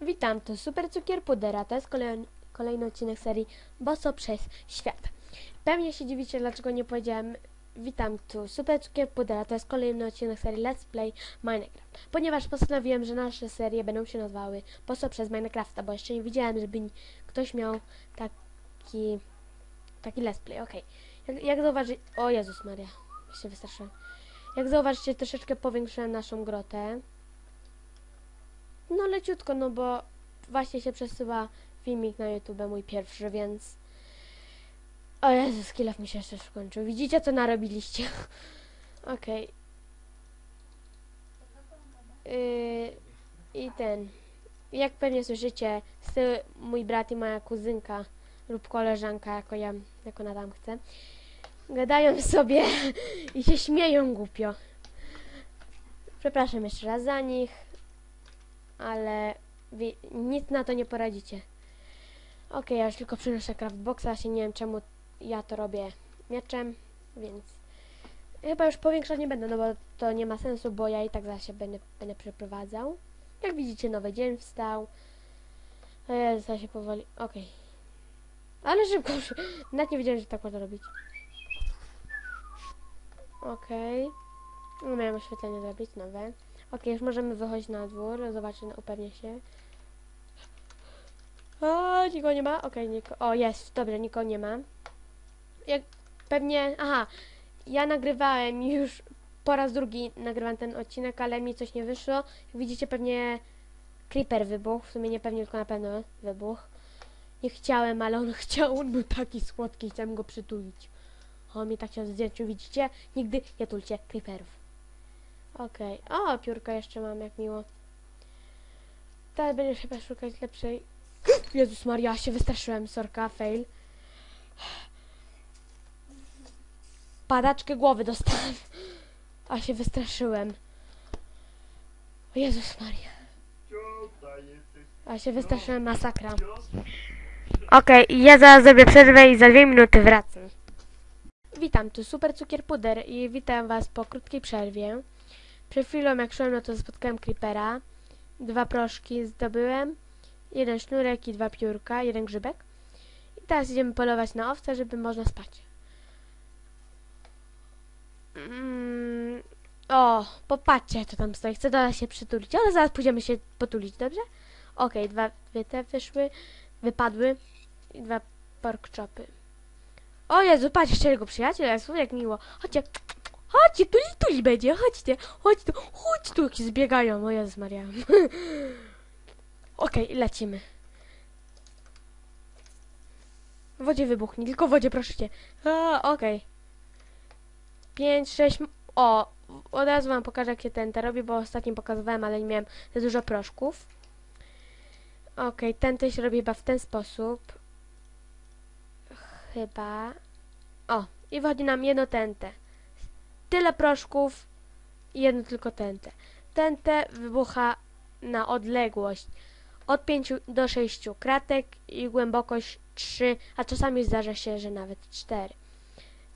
Witam, to Super Cukier Pudera. To jest kolejny, kolejny odcinek serii Boso przez świat. Pewnie się dziwicie, dlaczego nie powiedziałem Witam, tu Super Cukier Pudera. To jest kolejny odcinek serii Let's Play Minecraft. Ponieważ postanowiłem, że nasze serie będą się nazywały Boso przez Minecrafta, bo jeszcze nie widziałem, żeby ktoś miał taki taki Let's Play. Okej. Jak, jak zauważyć... O Jezus Maria. Się wystraszyłem. Jak zauważycie, troszeczkę powiększyłem naszą grotę. No leciutko, no bo właśnie się przesyła filmik na YouTube, mój pierwszy, więc... O Jezus, kilof mi się jeszcze skończył. Widzicie, co narobiliście? Okej. Yy, I ten... Jak pewnie słyszycie, mój brat i moja kuzynka lub koleżanka, jako ja, jak ona tam chce, gadają sobie i się śmieją głupio. Przepraszam jeszcze raz za nich ale nic na to nie poradzicie. Okej, ja już tylko przynoszę craftboxa, się nie wiem czemu ja to robię mieczem, więc chyba już powiększać nie będę, no bo to nie ma sensu, bo ja i tak zaraz się będę, będę przeprowadzał. Jak widzicie, nowy dzień wstał. Ja się powoli... Okej. Ale szybko, nawet nie wiedziałem, że tak można robić. Okej. No miałem oświetlenie zrobić, nowe. Okej, już możemy wychodzić na dwór, zobaczyć, no, upewnię się. O, nikogo nie ma? Okej, niko... O, jest, dobrze, nikogo nie ma. Jak pewnie... Aha, ja nagrywałem już po raz drugi nagrywam ten odcinek, ale mi coś nie wyszło. Jak widzicie, pewnie creeper wybuchł, w sumie nie pewnie, tylko na pewno wybuchł. Nie chciałem, ale on chciał, on był taki słodki, chciałem go przytulić. O, mnie tak się zdjęciu, widzicie? Nigdy nie tulcie creeperów. Okej. O, piórka jeszcze mam, jak miło. Teraz będziesz chyba szukać lepszej. Jezus Maria, się wystraszyłem, sorka, fail. Padaczkę głowy dostałem. A się wystraszyłem. O Jezus Maria. A się wystraszyłem, masakra. Okej, ja zaraz zrobię przerwę i za dwie minuty wracam. Witam, tu Super Cukier Puder i witam was po krótkiej przerwie. Przed chwilą jak szłem, no to spotkałem creepera. Dwa proszki zdobyłem. Jeden sznurek i dwa piórka, jeden grzybek. I teraz idziemy polować na owce, żeby można spać. Mm, o, popatrzcie, co tam stoi. Chcę do nas się przytulić, ale zaraz pójdziemy się potulić, dobrze? Okej, dwa dwie te wyszły, wypadły i dwa pork chopy. O Jezu, patrzcie, jego przyjaciel, jak miło. Chodźcie, Chodźcie, tuli, tuli będzie, chodźcie, chodź tu, chodź tu, zbiegają, o Jezus Maria. Okej, lecimy. W wodzie wybuchnie, tylko w wodzie, proszę cię. Okej. Pięć, sześć, m- o, od razu wam pokażę, jak się te robi, bo ostatnio pokazywałem, ale nie miałem za dużo proszków. Okej, ten to się robi chyba w ten sposób. Chyba. O, i wchodzi nam jedno tente tyle proszków i jedno tylko tęte. Tęte wybucha na odległość od 5 do 6 kratek i głębokość 3, a czasami zdarza się, że nawet 4.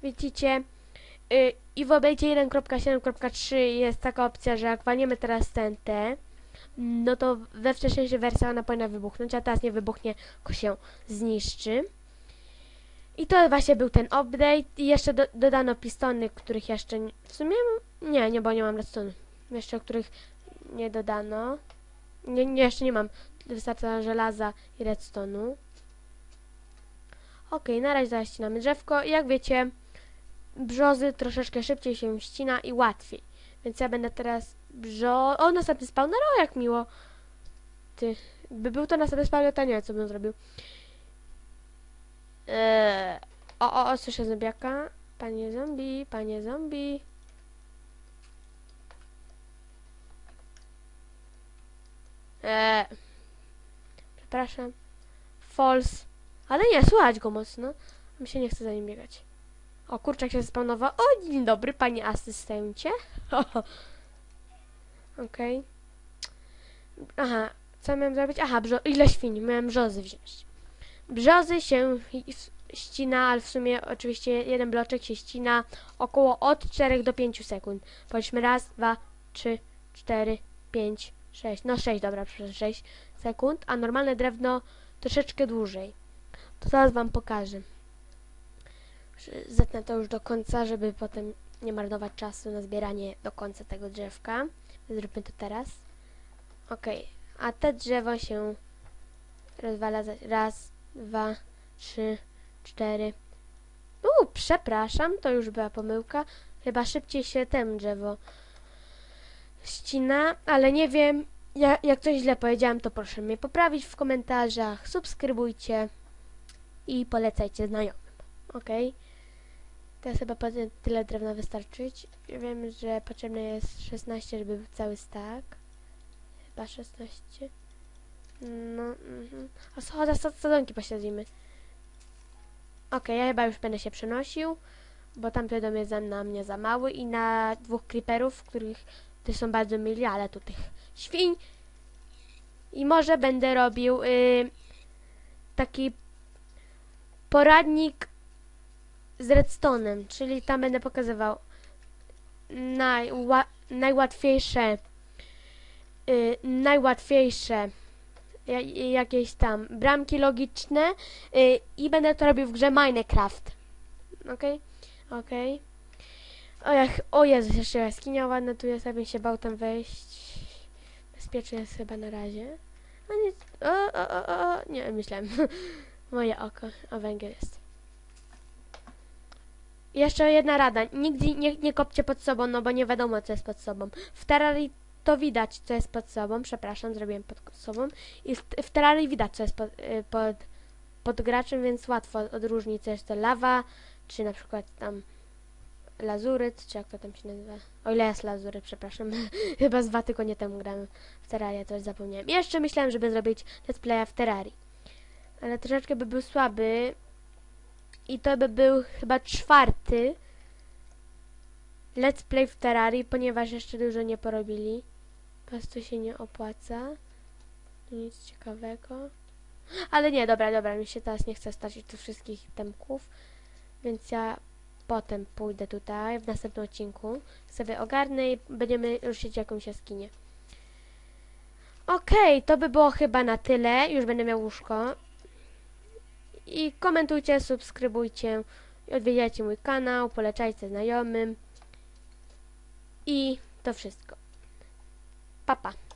Widzicie? Yy, I w obejdzie 1.7.3 jest taka opcja, że jak walniemy teraz tęte, no to we wcześniejszej wersji ona powinna wybuchnąć, a teraz nie wybuchnie, tylko się zniszczy. I to właśnie był ten update i jeszcze do, dodano pistony, których jeszcze nie, w sumie nie, nie, bo nie mam redstone. Jeszcze których nie dodano. Nie, nie jeszcze nie mam wystarczająco żelaza i redstone'u. Okej, na razie zaścinamy drzewko i jak wiecie, brzozy troszeczkę szybciej się ścina i łatwiej. Więc ja będę teraz brzo... O, następny spawner, o jak miło. Ty, by był to następny spawner, to nie wiem, co bym zrobił. Eee, o, o, o, słyszę zombiaka. Panie zombie, panie zombie. Eee, przepraszam. False. Ale nie, słuchać go mocno. Mi się nie chce za nim biegać. O, kurczak się spawnował. O, dzień dobry, panie asystencie. Okej. Aha, co miałem zrobić? Aha, ile świń? Miałem brzozy wziąć. Brzozy się ścina, ale w sumie oczywiście jeden bloczek się ścina około od 4 do 5 sekund. Powiedzmy raz, dwa, trzy, cztery, pięć, 6, no 6, dobra, przepraszam, 6 sekund, a normalne drewno troszeczkę dłużej. To zaraz wam pokażę. Zetnę to już do końca, żeby potem nie marnować czasu na zbieranie do końca tego drzewka. Zróbmy to teraz. Ok, a te drzewo się rozwala raz, dwa, trzy, cztery. U, przepraszam, to już była pomyłka. Chyba szybciej się ten drzewo ścina, ale nie wiem, ja, jak coś źle powiedziałam, to proszę mnie poprawić w komentarzach, subskrybujcie i polecajcie znajomym, ok? Teraz chyba tyle drewna wystarczyć. Wiem, że potrzebne jest 16, żeby był cały stack. Chyba 16. No, mhm. A schoda sadzonki posiedzimy. Okej, ja chyba już będę się przenosił, bo tamten dom jest na mnie za mały i na dwóch creeperów, których to są bardzo mili, ale tu tych świń. I może będę robił y, taki poradnik z redstone'em, czyli tam będę pokazywał najła, najłatwiejsze y, najłatwiejsze jakieś tam bramki logiczne y, i będę to robił w grze Minecraft. Okej? Okej. O, jak, o Jezus, jeszcze jaskinia ładna tu jest, abym się bał tam wejść. Bezpiecznie jest chyba na razie. O, o, o, o, nie, myślałem. Moje oko, o węgiel jest. Jeszcze jedna rada. Nigdy nie, nie kopcie pod sobą, no bo nie wiadomo, co jest pod sobą. W Terrarii to widać, co jest pod sobą. Przepraszam, zrobiłem pod sobą. I w, Terrarii widać, co jest pod, y, pod, pod graczem, więc łatwo odróżnić, co jest to lawa, czy na przykład tam lazuryt, czy jak to tam się nazywa. O ile jest lazuryt, przepraszam. Chyba z dwa tygodnie temu grałem w Terrarię, to już zapomniałem. Jeszcze myślałem, żeby zrobić let's playa w Terrarii. Ale troszeczkę by był słaby. I to by był chyba czwarty let's play w Terrarii, ponieważ jeszcze dużo nie porobili. Po prostu się nie opłaca. Nic ciekawego. Ale nie, dobra, dobra, mi się teraz nie chce stracić tych wszystkich temków. Więc ja potem pójdę tutaj, w następnym odcinku. Sobie ogarnę i będziemy ruszyć jakąś jaskinię. Okej, to by było chyba na tyle. Już będę miał łóżko. I komentujcie, subskrybujcie, odwiedzajcie mój kanał, polecajcie znajomym. I to wszystko. Pa, pa.